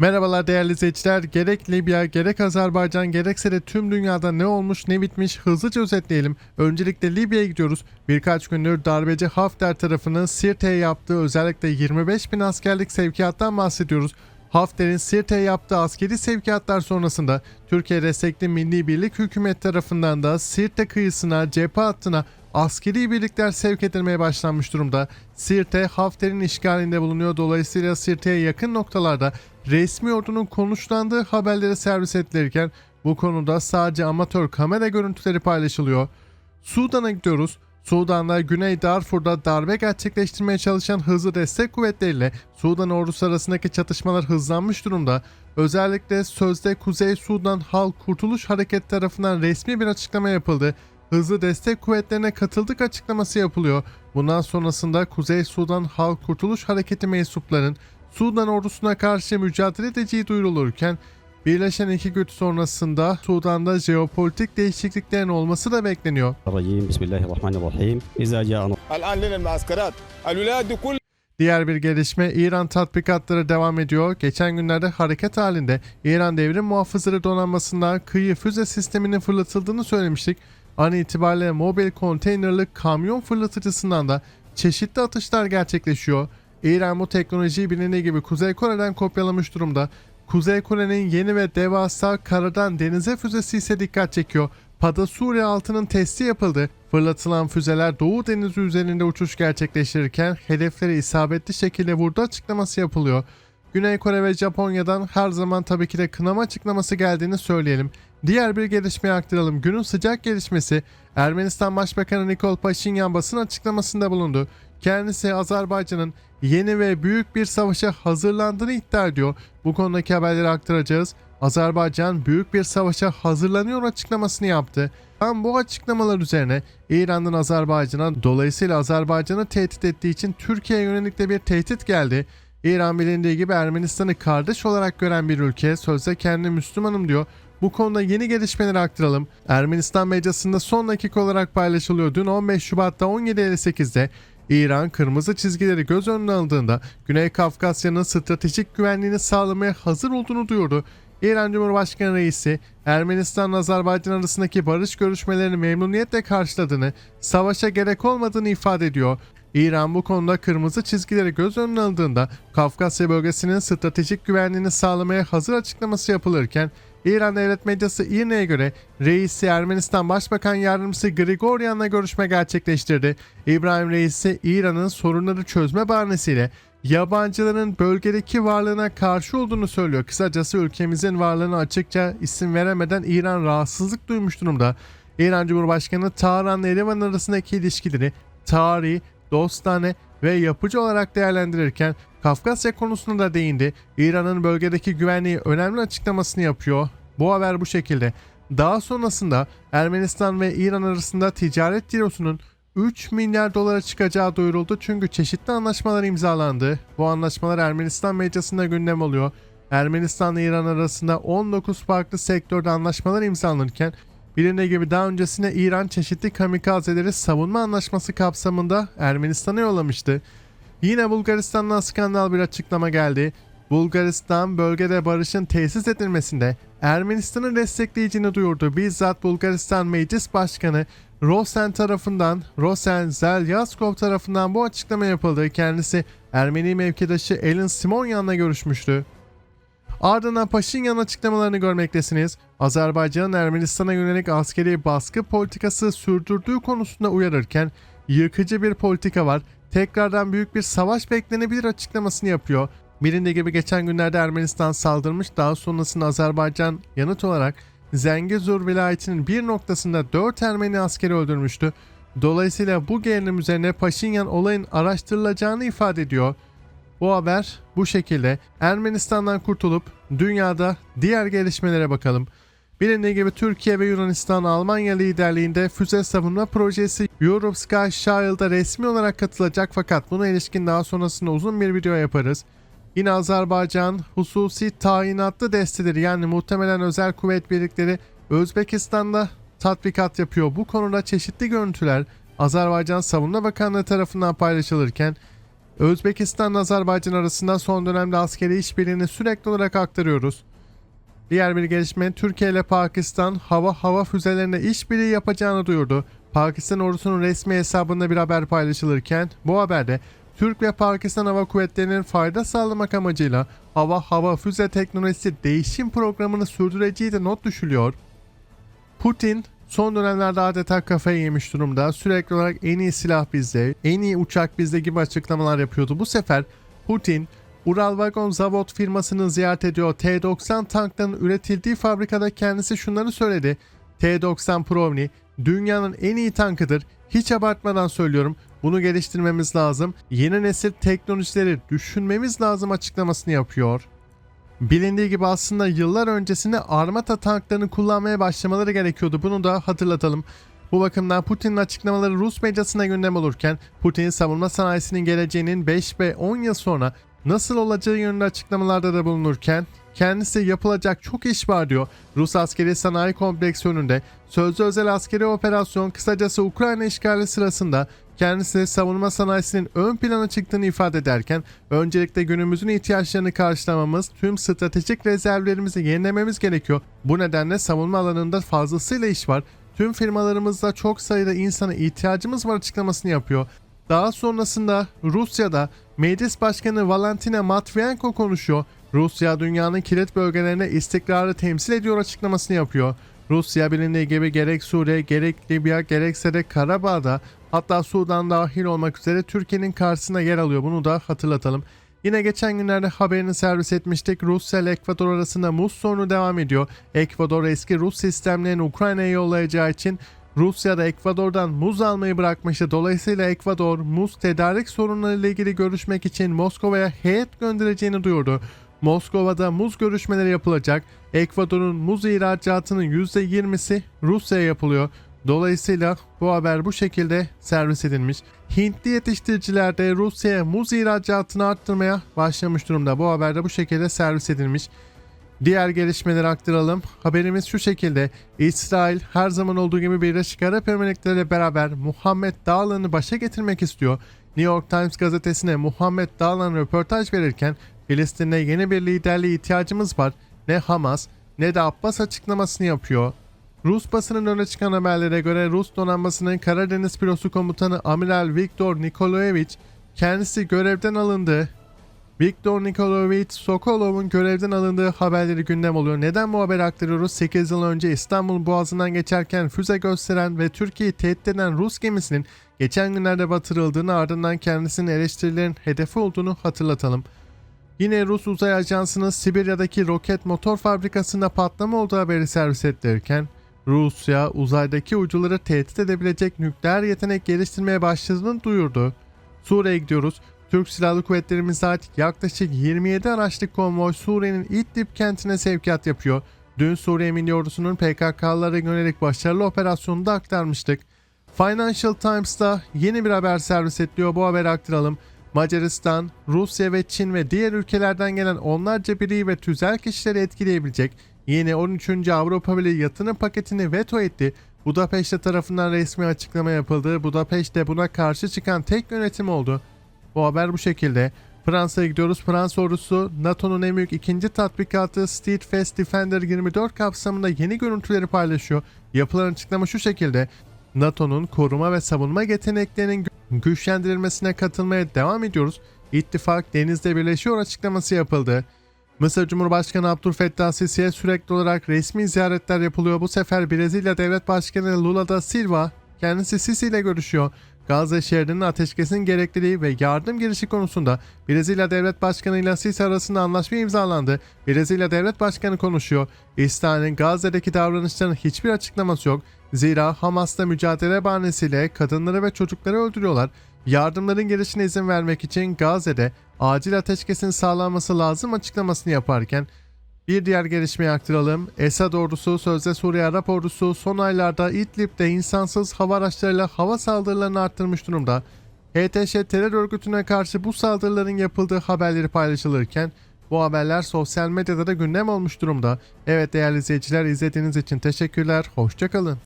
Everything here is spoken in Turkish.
Merhabalar değerli izleyiciler. Gerek Libya, gerek Azerbaycan, gerekse de tüm dünyada ne olmuş ne bitmiş hızlıca özetleyelim. Öncelikle Libya'ya gidiyoruz. Birkaç gündür darbeci Hafter tarafının Sirte'ye yaptığı özellikle 25 bin askerlik sevkiyattan bahsediyoruz. Hafter'in Sirte'ye yaptığı askeri sevkiyatlar sonrasında Türkiye destekli Milli Birlik Hükümet tarafından da Sirte kıyısına, cephe hattına askeri birlikler sevk edilmeye başlanmış durumda. Sirte Hafter'in işgalinde bulunuyor. Dolayısıyla Sirte'ye yakın noktalarda resmi ordunun konuşlandığı haberleri servis edilirken bu konuda sadece amatör kamera görüntüleri paylaşılıyor. Sudan'a gidiyoruz. Sudan'da Güney Darfur'da darbe gerçekleştirmeye çalışan hızlı destek kuvvetleriyle Sudan ordusu arasındaki çatışmalar hızlanmış durumda. Özellikle sözde Kuzey Sudan Halk Kurtuluş Hareketi tarafından resmi bir açıklama yapıldı. Hızlı destek kuvvetlerine katıldık açıklaması yapılıyor. Bundan sonrasında Kuzey Sudan Halk Kurtuluş Hareketi mensuplarının Sudan ordusuna karşı mücadele edeceği duyurulurken Birleşen iki gün sonrasında Sudan'da jeopolitik değişikliklerin olması da bekleniyor. Diğer bir gelişme İran tatbikatları devam ediyor. Geçen günlerde hareket halinde İran devrim muhafızları donanmasından kıyı füze sisteminin fırlatıldığını söylemiştik. An itibariyle mobil konteynerli kamyon fırlatıcısından da çeşitli atışlar gerçekleşiyor. İran bu teknolojiyi bilindiği gibi Kuzey Kore'den kopyalamış durumda. Kuzey Kore'nin yeni ve devasa karadan denize füzesi ise dikkat çekiyor. Pada Suriye altının testi yapıldı. Fırlatılan füzeler Doğu Denizi üzerinde uçuş gerçekleştirirken hedefleri isabetli şekilde vurdu açıklaması yapılıyor. Güney Kore ve Japonya'dan her zaman tabii ki de kınama açıklaması geldiğini söyleyelim. Diğer bir gelişmeye aktaralım. Günün sıcak gelişmesi Ermenistan Başbakanı Nikol Paşinyan basın açıklamasında bulundu. Kendisi Azerbaycan'ın yeni ve büyük bir savaşa hazırlandığını iddia ediyor. Bu konudaki haberleri aktaracağız. Azerbaycan büyük bir savaşa hazırlanıyor açıklamasını yaptı. Tam bu açıklamalar üzerine İran'dan Azerbaycan'a dolayısıyla Azerbaycan'ı tehdit ettiği için Türkiye'ye yönelik de bir tehdit geldi. İran bilindiği gibi Ermenistan'ı kardeş olarak gören bir ülke sözde kendi Müslümanım diyor. Bu konuda yeni gelişmeleri aktaralım. Ermenistan medyasında son dakika olarak paylaşılıyor. Dün 15 Şubat'ta 17.58'de İran kırmızı çizgileri göz önüne aldığında Güney Kafkasya'nın stratejik güvenliğini sağlamaya hazır olduğunu duyurdu. İran Cumhurbaşkanı Reisi Ermenistan Azerbaycan arasındaki barış görüşmelerini memnuniyetle karşıladığını, savaşa gerek olmadığını ifade ediyor. İran bu konuda kırmızı çizgileri göz önüne aldığında Kafkasya bölgesinin stratejik güvenliğini sağlamaya hazır açıklaması yapılırken İran devlet medyası İRNA'ya göre reisi Ermenistan Başbakan Yardımcısı Grigoryan'la görüşme gerçekleştirdi. İbrahim Reisi İran'ın sorunları çözme bahanesiyle yabancıların bölgedeki varlığına karşı olduğunu söylüyor. Kısacası ülkemizin varlığını açıkça isim veremeden İran rahatsızlık duymuş durumda. İran Cumhurbaşkanı Tahran ile Erivan arasındaki ilişkileri tarihi, dostane ve yapıcı olarak değerlendirirken Kafkasya konusuna da değindi. İran'ın bölgedeki güvenliği önemli açıklamasını yapıyor. Bu haber bu şekilde. Daha sonrasında Ermenistan ve İran arasında ticaret cirosunun 3 milyar dolara çıkacağı duyuruldu çünkü çeşitli anlaşmalar imzalandı. Bu anlaşmalar Ermenistan medyasında gündem oluyor. Ermenistan ile İran arasında 19 farklı sektörde anlaşmalar imzalanırken bilindiği gibi daha öncesinde İran çeşitli kamikazeleri savunma anlaşması kapsamında Ermenistan'a yollamıştı. Yine Bulgaristan'dan skandal bir açıklama geldi. Bulgaristan bölgede barışın tesis edilmesinde Ermenistan'ı destekleyeceğini duyurdu. Bizzat Bulgaristan Meclis Başkanı Rosen tarafından, Rosen Zelyaskov tarafından bu açıklama yapıldı. Kendisi Ermeni mevkidaşı Elin Simonyan'la görüşmüştü. Ardından Paşinyan açıklamalarını görmektesiniz. Azerbaycan'ın Ermenistan'a yönelik askeri baskı politikası sürdürdüğü konusunda uyarırken yıkıcı bir politika var. Tekrardan büyük bir savaş beklenebilir açıklamasını yapıyor. Bilindiği gibi geçen günlerde Ermenistan saldırmış daha sonrasında Azerbaycan yanıt olarak Zengezur vilayetinin bir noktasında 4 Ermeni askeri öldürmüştü. Dolayısıyla bu gerilim üzerine Paşinyan olayın araştırılacağını ifade ediyor. Bu haber bu şekilde Ermenistan'dan kurtulup dünyada diğer gelişmelere bakalım. Bilindiği gibi Türkiye ve Yunanistan Almanya liderliğinde füze savunma projesi Europe Sky Shield'a resmi olarak katılacak fakat buna ilişkin daha sonrasında uzun bir video yaparız. Yine Azerbaycan hususi tayinatlı desteleri yani muhtemelen özel kuvvet birlikleri Özbekistan'da tatbikat yapıyor. Bu konuda çeşitli görüntüler Azerbaycan Savunma Bakanlığı tarafından paylaşılırken Özbekistan Azerbaycan arasında son dönemde askeri işbirliğini sürekli olarak aktarıyoruz. Diğer bir gelişme Türkiye ile Pakistan hava hava füzelerine işbirliği yapacağını duyurdu. Pakistan ordusunun resmi hesabında bir haber paylaşılırken bu haberde Türk ve Pakistan Hava Kuvvetleri'nin fayda sağlamak amacıyla hava hava füze teknolojisi değişim programını sürdüreceği de not düşülüyor. Putin son dönemlerde adeta kafayı yemiş durumda. Sürekli olarak en iyi silah bizde, en iyi uçak bizde gibi açıklamalar yapıyordu. Bu sefer Putin Ural Vagon Zavod firmasını ziyaret ediyor. T-90 tankların üretildiği fabrikada kendisi şunları söyledi. T-90 Provni dünyanın en iyi tankıdır. Hiç abartmadan söylüyorum. Bunu geliştirmemiz lazım. Yeni nesil teknolojileri düşünmemiz lazım açıklamasını yapıyor. Bilindiği gibi aslında yıllar öncesinde armata tanklarını kullanmaya başlamaları gerekiyordu. Bunu da hatırlatalım. Bu bakımdan Putin'in açıklamaları Rus medyasına gündem olurken Putin savunma sanayisinin geleceğinin 5 ve 10 yıl sonra nasıl olacağı yönünde açıklamalarda da bulunurken kendisi yapılacak çok iş var diyor. Rus askeri sanayi kompleksi önünde sözlü özel askeri operasyon kısacası Ukrayna işgali sırasında kendisi savunma sanayisinin ön plana çıktığını ifade ederken öncelikle günümüzün ihtiyaçlarını karşılamamız, tüm stratejik rezervlerimizi yenilememiz gerekiyor. Bu nedenle savunma alanında fazlasıyla iş var. Tüm firmalarımızda çok sayıda insana ihtiyacımız var açıklamasını yapıyor. Daha sonrasında Rusya'da Meclis Başkanı Valentina Matvienko konuşuyor. Rusya dünyanın kilit bölgelerine istikrarı temsil ediyor açıklamasını yapıyor. Rusya bilindiği gibi gerek Suriye, gerek Libya, gerekse de Karabağ'da hatta Sudan dahil olmak üzere Türkiye'nin karşısına yer alıyor. Bunu da hatırlatalım. Yine geçen günlerde haberini servis etmiştik. Rusya ile Ekvador arasında muz sorunu devam ediyor. Ekvador eski Rus sistemlerini Ukrayna'ya yollayacağı için Rusya da Ekvador'dan muz almayı bırakmıştı. Dolayısıyla Ekvador muz tedarik sorunlarıyla ilgili görüşmek için Moskova'ya heyet göndereceğini duyurdu. Moskova'da muz görüşmeleri yapılacak. Ekvador'un muz ihracatının %20'si Rusya'ya yapılıyor. Dolayısıyla bu haber bu şekilde servis edilmiş. Hintli yetiştiriciler de Rusya'ya muz ihracatını arttırmaya başlamış durumda. Bu haber de bu şekilde servis edilmiş. Diğer gelişmeleri aktaralım. Haberimiz şu şekilde. İsrail her zaman olduğu gibi Birleşik Arap Emirlikleri ile beraber Muhammed Dağlan'ı başa getirmek istiyor. New York Times gazetesine Muhammed Dağlan röportaj verirken Filistin'de yeni bir liderliğe ihtiyacımız var. Ne Hamas ne de Abbas açıklamasını yapıyor. Rus basının öne çıkan haberlere göre Rus donanmasının Karadeniz Bürosu Komutanı Amiral Viktor Nikolaevich kendisi görevden alındı. Viktor Nikolaevich Sokolov'un görevden alındığı haberleri gündem oluyor. Neden bu haberi aktarıyoruz? 8 yıl önce İstanbul Boğazı'ndan geçerken füze gösteren ve Türkiye'yi tehdit eden Rus gemisinin geçen günlerde batırıldığını ardından kendisinin eleştirilerin hedefi olduğunu hatırlatalım. Yine Rus uzay ajansının Sibirya'daki roket motor fabrikasında patlama olduğu haberi servis ettirirken Rusya uzaydaki uyduları tehdit edebilecek nükleer yetenek geliştirmeye başladığını duyurdu. Suriye'ye gidiyoruz. Türk Silahlı Kuvvetlerimize ait yaklaşık 27 araçlı konvoy Suriye'nin İdlib kentine sevkiyat yapıyor. Dün Suriye Milli Ordusu'nun PKK'lara yönelik başarılı operasyonunu da aktarmıştık. Financial Times'ta yeni bir haber servis ediliyor. Bu haberi aktaralım. Macaristan, Rusya ve Çin ve diğer ülkelerden gelen onlarca bireyi ve tüzel kişileri etkileyebilecek yeni 13. Avrupa Birliği yatırım paketini veto etti. Budapeşte tarafından resmi açıklama yapıldı. Budapeşte buna karşı çıkan tek yönetim oldu. Bu haber bu şekilde. Fransa'ya gidiyoruz. Fransa ordusu NATO'nun en büyük ikinci tatbikatı Steadfast Defender 24 kapsamında yeni görüntüleri paylaşıyor. Yapılan açıklama şu şekilde. NATO'nun koruma ve savunma yeteneklerinin güçlendirilmesine katılmaya devam ediyoruz. İttifak denizde birleşiyor açıklaması yapıldı. Mısır Cumhurbaşkanı Abdülfettah Sisi'ye sürekli olarak resmi ziyaretler yapılıyor. Bu sefer Brezilya Devlet Başkanı Lula da Silva kendisi Sisi ile görüşüyor. Gazze şehrinin ateşkesin gerekliliği ve yardım girişi konusunda Brezilya Devlet Başkanı ile Sisi arasında anlaşma imzalandı. Brezilya Devlet Başkanı konuşuyor. İsrail'in Gazze'deki davranışlarının hiçbir açıklaması yok. Zira Hamas'la mücadele bahanesiyle kadınları ve çocukları öldürüyorlar. Yardımların gelişine izin vermek için Gazze'de acil ateşkesin sağlanması lazım açıklamasını yaparken bir diğer gelişmeyi aktaralım. Esad ordusu sözde Suriye Arap ordusu son aylarda İdlib'de insansız hava araçlarıyla hava saldırılarını arttırmış durumda. HTŞ terör örgütüne karşı bu saldırıların yapıldığı haberleri paylaşılırken bu haberler sosyal medyada da gündem olmuş durumda. Evet değerli izleyiciler izlediğiniz için teşekkürler. Hoşçakalın.